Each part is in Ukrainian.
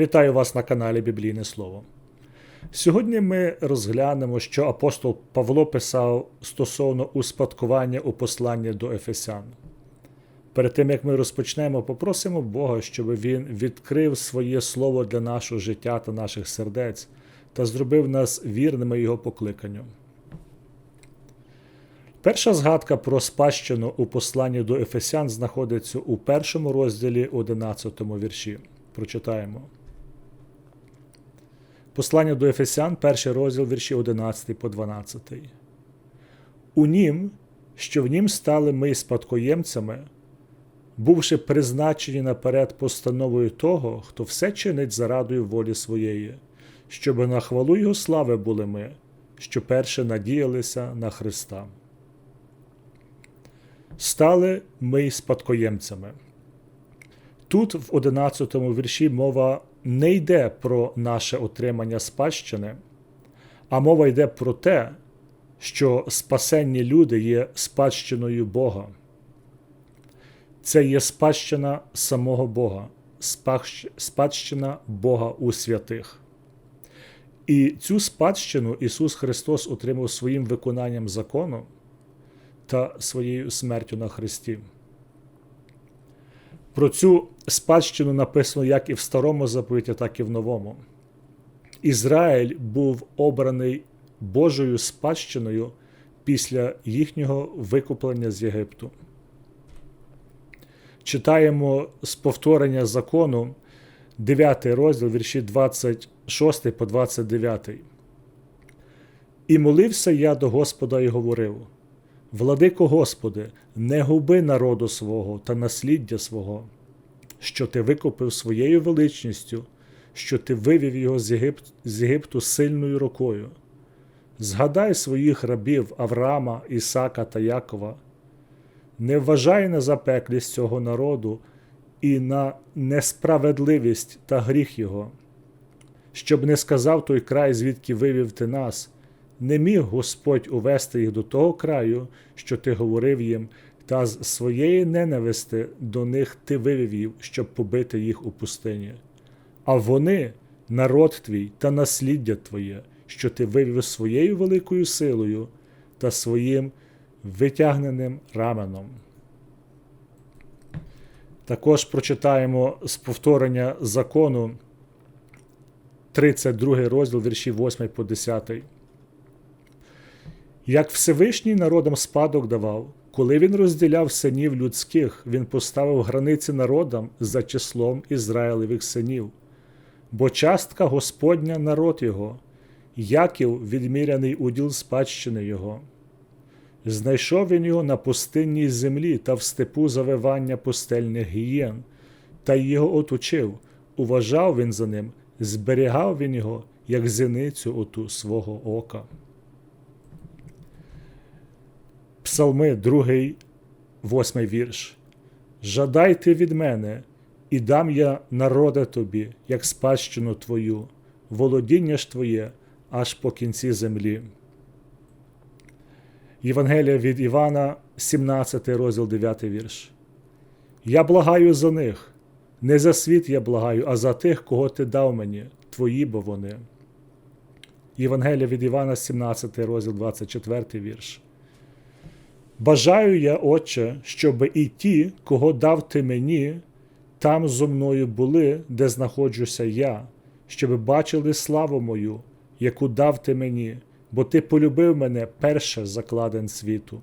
Вітаю вас на каналі Біблійне Слово. Сьогодні ми розглянемо, що апостол Павло писав стосовно успадкування у посланні до Ефесян. Перед тим як ми розпочнемо, попросимо Бога, щоб Він відкрив своє слово для нашого життя та наших сердець та зробив нас вірними Його покликанню. Перша згадка про спадщину у посланні до Ефесян знаходиться у першому розділі 11 вірші. Прочитаємо. Послання до Ефесян, перший розділ вірші 11 по 12. У нім, що в нім стали ми спадкоємцями, бувши призначені наперед постановою того, хто все чинить зарадою волі своєї, щоб на хвалу Його слави були ми, що перше надіялися на Христа. Стали ми спадкоємцями. Тут, в 11 вірші, мова не йде про наше отримання спадщини, а мова йде про те, що спасенні люди є спадщиною Бога. Це є спадщина самого Бога, спадщина Бога у святих. І цю спадщину Ісус Христос отримав своїм виконанням закону та своєю смертю на Христі. Про цю спадщину написано як і в старому заповіті, так і в новому. Ізраїль був обраний Божою спадщиною після їхнього викуплення з Єгипту. Читаємо з повторення закону 9 розділ вірші 26 по 29. І молився я до Господа і говорив: Владико Господи, не губи народу свого та насліддя свого, що ти викупив своєю величністю, що ти вивів його з, Єгип... з Єгипту сильною рукою. Згадай своїх рабів Авраама, Ісака та Якова, не вважай на запеклість цього народу і на несправедливість та гріх його, щоб не сказав той край, звідки вивів ти нас не міг Господь увести їх до того краю, що ти говорив їм, та з своєї ненависти до них ти вивів їх, щоб побити їх у пустині. А вони, народ твій та насліддя Твоє, що ти вивів своєю великою силою та своїм витягненим раменом. Також прочитаємо з повторення закону 32 розділ вірші 8 по 10. Як Всевишній народам спадок давав, коли він розділяв синів людських, він поставив границі народам за числом Ізраїлевих синів, бо частка Господня народ його, Яків відміряний уділ спадщини його. Знайшов він його на пустинній землі та в степу завивання пустельних гієн, та його отучив, уважав він за ним, зберігав він його, як зеницю оту свого ока. Псалми, 2, 8 вірш. Жадайте від мене, і дам я народа тобі, як спадщину твою, володіння ж твоє аж по кінці землі. Євангелія від Івана, 17 розділ 9 вірш. Я благаю за них, не за світ я благаю, а за тих, кого ти дав мені, твої бо вони. Євангелія від Івана, 17 розділ 24 вірш. Бажаю я, Отче, щоб і ті, кого дав ти мені, там зо мною були, де знаходжуся я, щоб бачили славу мою, яку дав ти мені, бо ти полюбив мене перше закладен світу.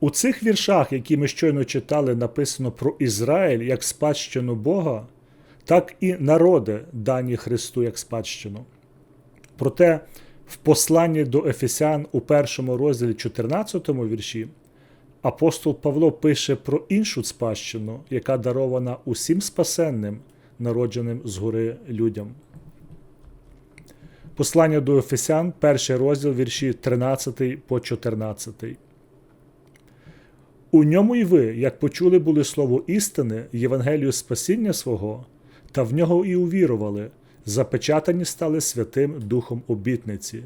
У цих віршах, які ми щойно читали, написано про Ізраїль як спадщину Бога, так і народи, дані Христу як спадщину. Проте в посланні до Ефесян у першому розділі 14 вірші апостол Павло пише про іншу спадщину, яка дарована усім спасенним, народженим згори людям. Послання до Ефесян, перший розділ вірші 13 по 14. У ньому й ви, як почули були слово істини, Євангелію спасіння свого, та в нього і увірували, запечатані стали Святим Духом обітниці,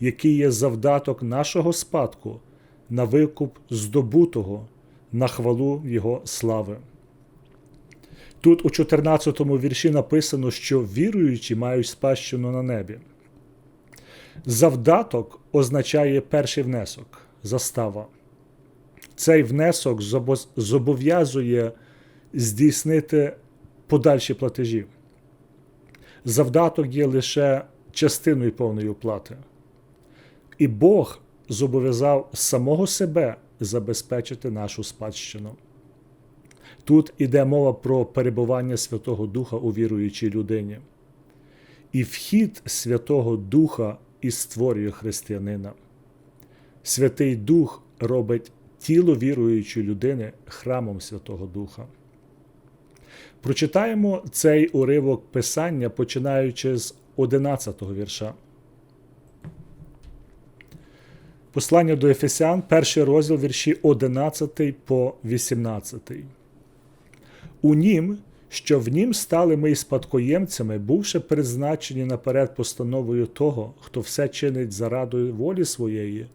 який є завдаток нашого спадку на викуп здобутого, на хвалу Його слави. Тут у 14 вірші написано, що віруючі мають спадщину на небі. Завдаток означає перший внесок, застава. Цей внесок зобов'язує здійснити подальші платежі. Завдаток є лише частиною повної оплати. І Бог зобов'язав самого себе забезпечити нашу спадщину. Тут іде мова про перебування Святого Духа у віруючій людині. І вхід Святого Духа і створює християнина. Святий Дух робить тіло віруючої людини храмом Святого Духа. Прочитаємо цей уривок Писання, починаючи з 11 вірша. Послання до Ефесян, перший розділ вірші 11 по 18. У нім, що в нім стали ми спадкоємцями, бувши призначені наперед постановою того, хто все чинить зарадою волі своєї,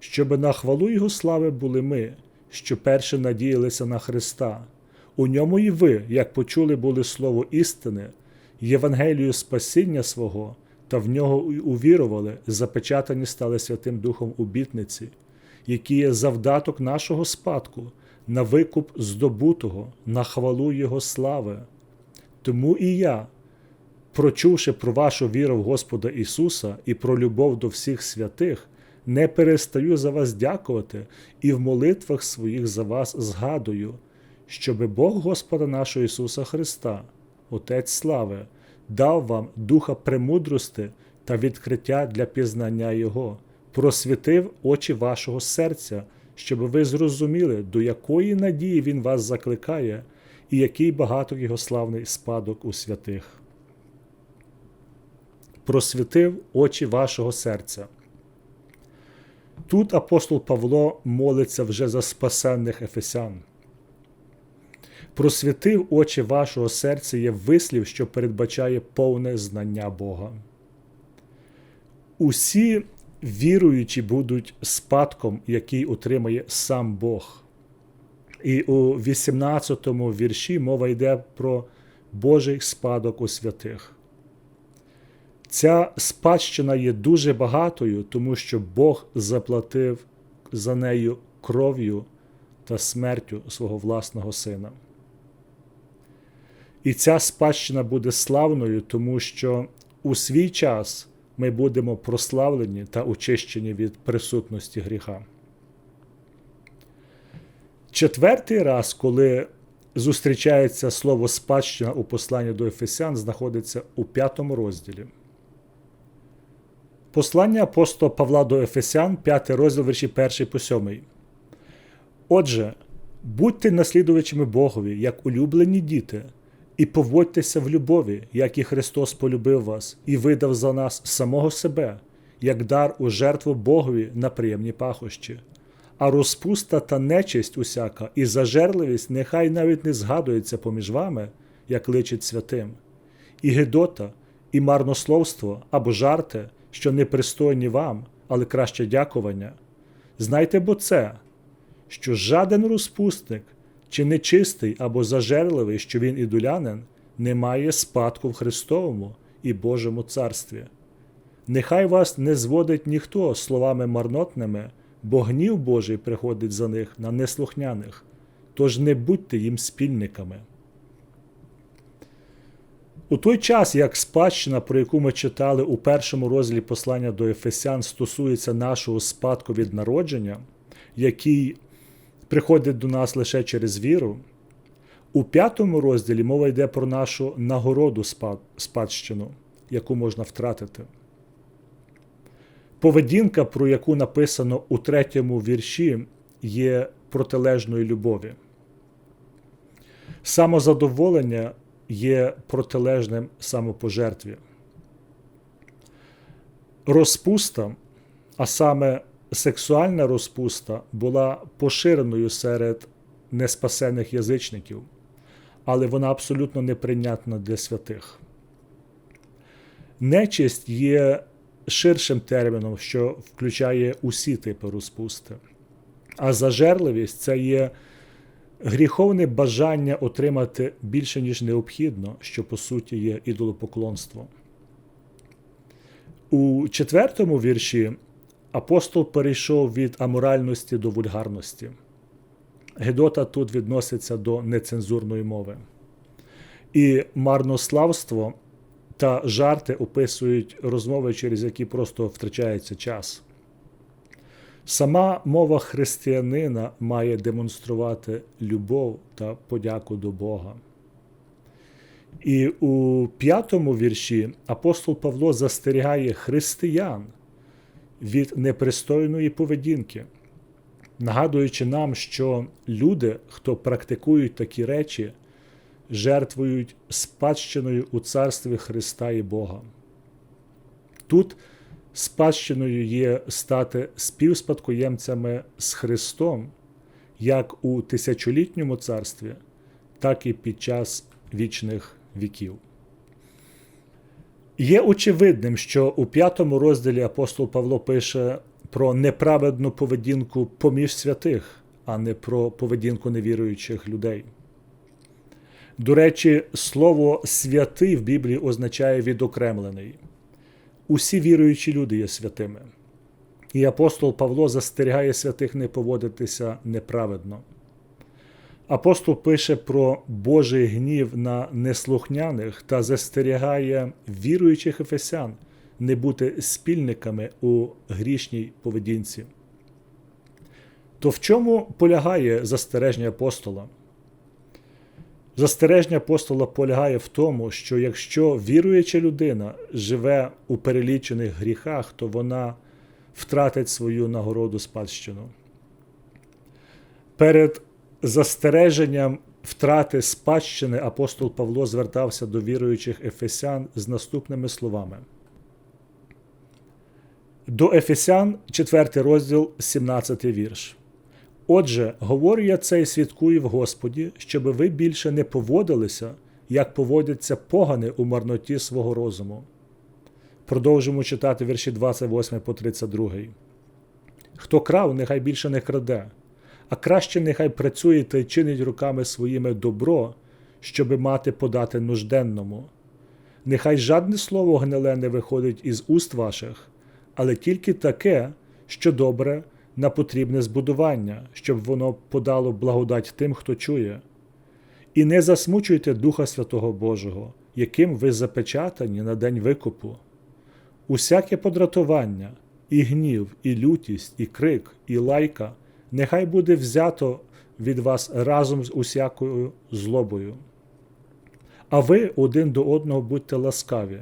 щоби на хвалу Його слави були ми, що перше надіялися на Христа. У ньому і ви, як почули були слово істини, Євангелію спасіння свого, та в нього увірували, запечатані стали Святим Духом обітниці, які є завдаток нашого спадку, на викуп здобутого, на хвалу Його слави. Тому і я, прочувши про вашу віру в Господа Ісуса і про любов до всіх святих, не перестаю за вас дякувати і в молитвах своїх за вас згадую, щоби Бог Господа нашого Ісуса Христа, Отець слави, дав вам духа премудрости та відкриття для пізнання Його, просвітив очі вашого серця, щоб ви зрозуміли, до якої надії Він вас закликає, і який багато його славний спадок у святих. Просвітив очі вашого серця. Тут апостол Павло молиться вже за спасенних ефесян. Просвітив очі вашого серця є вислів, що передбачає повне знання Бога. Усі віруючі будуть спадком, який отримає сам Бог. І у 18 му вірші мова йде про Божий спадок у святих. Ця спадщина є дуже багатою, тому що Бог заплатив за нею кров'ю та смертю свого власного сина. І ця спадщина буде славною, тому що у свій час ми будемо прославлені та очищені від присутності гріха. Четвертий раз, коли зустрічається слово спадщина у посланні до Ефесян, знаходиться у п'ятому розділі. Послання апостола Павла до Ефесян, 5 розділ вірші 1 по 7. Отже, будьте наслідувачами Богові, як улюблені діти, і поводьтеся в любові, як і Христос полюбив вас, і видав за нас самого себе, як дар у жертву Богові на приємні пахощі. А розпуста та нечисть усяка і зажерливість нехай навіть не згадується поміж вами, як личить святим, і гидота, і марнословство або жарти що непристойні вам, але краще дякування. Знайте бо це, що жаден розпусник, чи нечистий або зажерливий, що він ідулянин, не має спадку в Христовому і Божому царстві. Нехай вас не зводить ніхто словами марнотними, бо гнів Божий приходить за них на неслухняних, тож не будьте їм спільниками. У той час, як спадщина, про яку ми читали у першому розділі послання до Ефесян, стосується нашого спадку від народження, який приходить до нас лише через віру, у п'ятому розділі мова йде про нашу нагороду спадщину, яку можна втратити. Поведінка, про яку написано у третьому вірші, є протилежною любові. Самозадоволення є протилежним самопожертві. Розпуста, а саме сексуальна розпуста, була поширеною серед неспасених язичників, але вона абсолютно неприйнятна для святих. Нечисть є ширшим терміном, що включає усі типи розпусти. А зажерливість це є гріховне бажання отримати більше, ніж необхідно, що по суті є ідолопоклонство. У четвертому вірші апостол перейшов від аморальності до вульгарності. Гедота тут відноситься до нецензурної мови. І марнославство та жарти описують розмови, через які просто втрачається час. Сама мова християнина має демонструвати любов та подяку до Бога. І у п'ятому вірші апостол Павло застерігає християн від непристойної поведінки, нагадуючи нам, що люди, хто практикують такі речі, жертвують спадщиною у царстві Христа і Бога. Тут спадщиною є стати співспадкоємцями з Христом як у тисячолітньому царстві, так і під час вічних віків. Є очевидним, що у п'ятому розділі апостол Павло пише про неправедну поведінку поміж святих, а не про поведінку невіруючих людей. До речі, слово святий в Біблії означає відокремлений. Усі віруючі люди є святими. І апостол Павло застерігає святих не поводитися неправедно. Апостол пише про Божий гнів на неслухняних та застерігає віруючих ефесян не бути спільниками у грішній поведінці. То в чому полягає застереження апостола? Застереження апостола полягає в тому, що якщо віруюча людина живе у перелічених гріхах, то вона втратить свою нагороду спадщину. Перед застереженням втрати спадщини апостол Павло звертався до віруючих ефесян з наступними словами. До Ефесян, 4 розділ, 17 вірш. Отже, говорю я це і свідкую в Господі, щоб ви більше не поводилися, як поводяться погани у марноті свого розуму. Продовжимо читати вірші 28 по 32. Хто крав, нехай більше не краде, а краще нехай працює та й чинить руками своїми добро, щоби мати подати нужденному. Нехай жадне слово гниле не виходить із уст ваших, але тільки таке, що добре на потрібне збудування, щоб воно подало благодать тим, хто чує. І не засмучуйте Духа Святого Божого, яким ви запечатані на день викупу. Усяке подратування, і гнів, і лютість, і крик, і лайка нехай буде взято від вас разом з усякою злобою. А ви один до одного будьте ласкаві,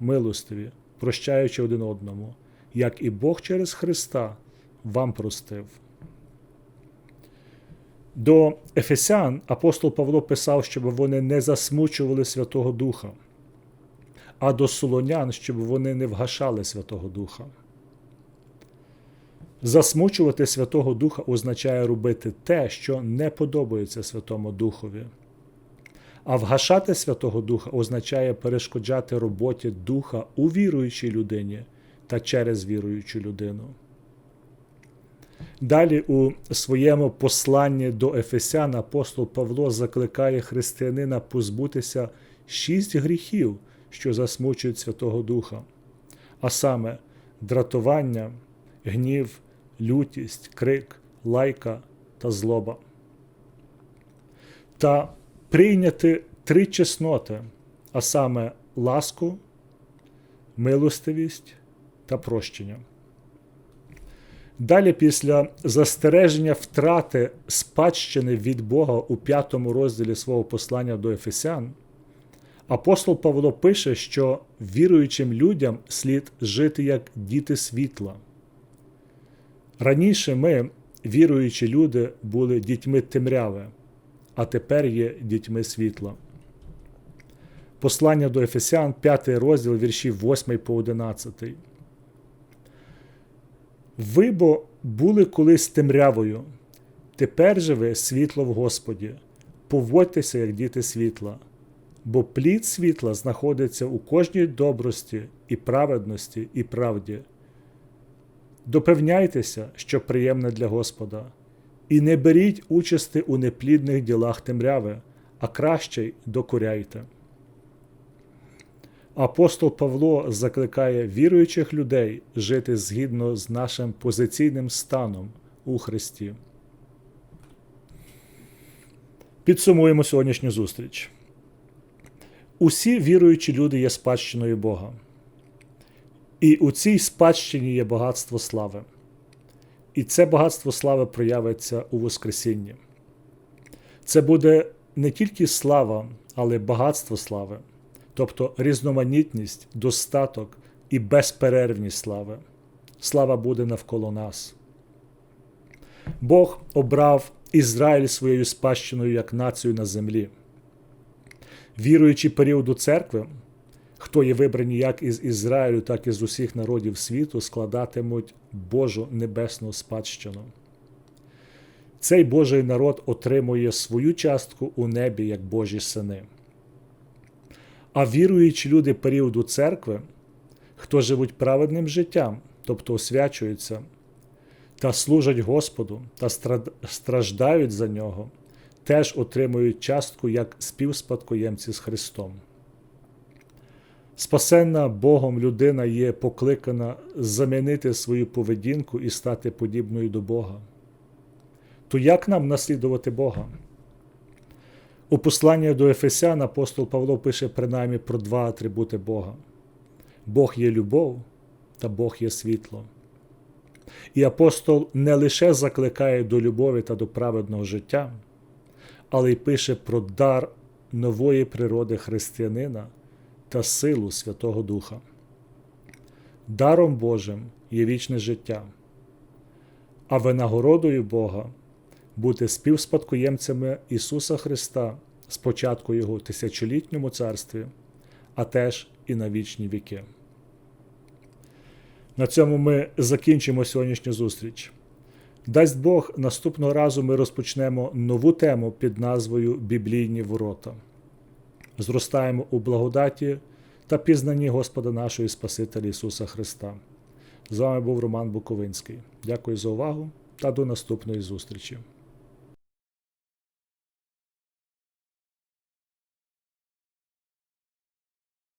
милостиві, прощаючи один одному, як і Бог через Христа вам простив. До Ефесян апостол Павло писав, щоб вони не засмучували Святого Духа, а до Солонян, щоб вони не вгашали Святого Духа. Засмучувати Святого Духа означає робити те, що не подобається Святому Духові. А вгашати Святого Духа означає перешкоджати роботі Духа у віруючій людині та через віруючу людину. Далі у своєму посланні до Ефесян апостол Павло закликає християнина позбутися шість гріхів, що засмучують Святого Духа, а саме дратування, гнів, лютість, крик, лайка та злоба. Та прийняти три чесноти, а саме ласку, милостивість та прощення. Далі, після застереження втрати спадщини від Бога у п'ятому розділі свого послання до Ефесян, апостол Павло пише, що віруючим людям слід жити як діти світла. Раніше ми, віруючі люди, були дітьми темряви, а тепер є дітьми світла. Послання до Ефесян, 5 розділ віршів 8 по 11. Ви бо були колись темрявою, тепер же ви світло в Господі, поводьтеся, як діти світла, бо плід світла знаходиться у кожній добрості і праведності і правді. Допевняйтеся, що приємне для Господа, І не беріть участи у неплідних ділах темряви, а краще й докоряйте. Апостол Павло закликає віруючих людей жити згідно з нашим позиційним станом у Христі. Підсумуємо сьогоднішню зустріч. Усі віруючі люди є спадщиною Бога. І у цій спадщині є багатство слави. І це багатство слави проявиться у Воскресінні. Це буде не тільки слава, але багатство слави, тобто різноманітність, достаток і безперервність слави. Слава буде навколо нас. Бог обрав Ізраїль своєю спадщиною як націю на землі. Віруючи періоду церкви, хто є вибрані як із Ізраїлю, так і з усіх народів світу, складатимуть Божу небесну спадщину. Цей Божий народ отримує свою частку у небі як Божі сини. А віруючі люди періоду церкви, хто живуть праведним життям, тобто освячуються, та служать Господу та страждають за нього, теж отримують частку як співспадкоємці з Христом. Спасенна Богом людина є покликана замінити свою поведінку і стати подібною до Бога. То як нам наслідувати Бога? У посланні до Ефесян апостол Павло пише принаймні про два атрибути Бога: Бог є любов та Бог є світло. І апостол не лише закликає до любові та до праведного життя, але й пише про дар нової природи християнина та силу Святого Духа. Даром Божим є вічне життя, а винагородою Бога бути співспадкоємцями Ісуса Христа спочатку Його тисячолітньому царстві, а теж і на вічні віки. На цьому ми закінчимо сьогоднішню зустріч. Дасть Бог, наступного разу ми розпочнемо нову тему під назвою Біблійні ворота. Зростаємо у благодаті та пізнанні Господа нашого і Спасителя Ісуса Христа. З вами був Роман Буковинський. Дякую за увагу та до наступної зустрічі.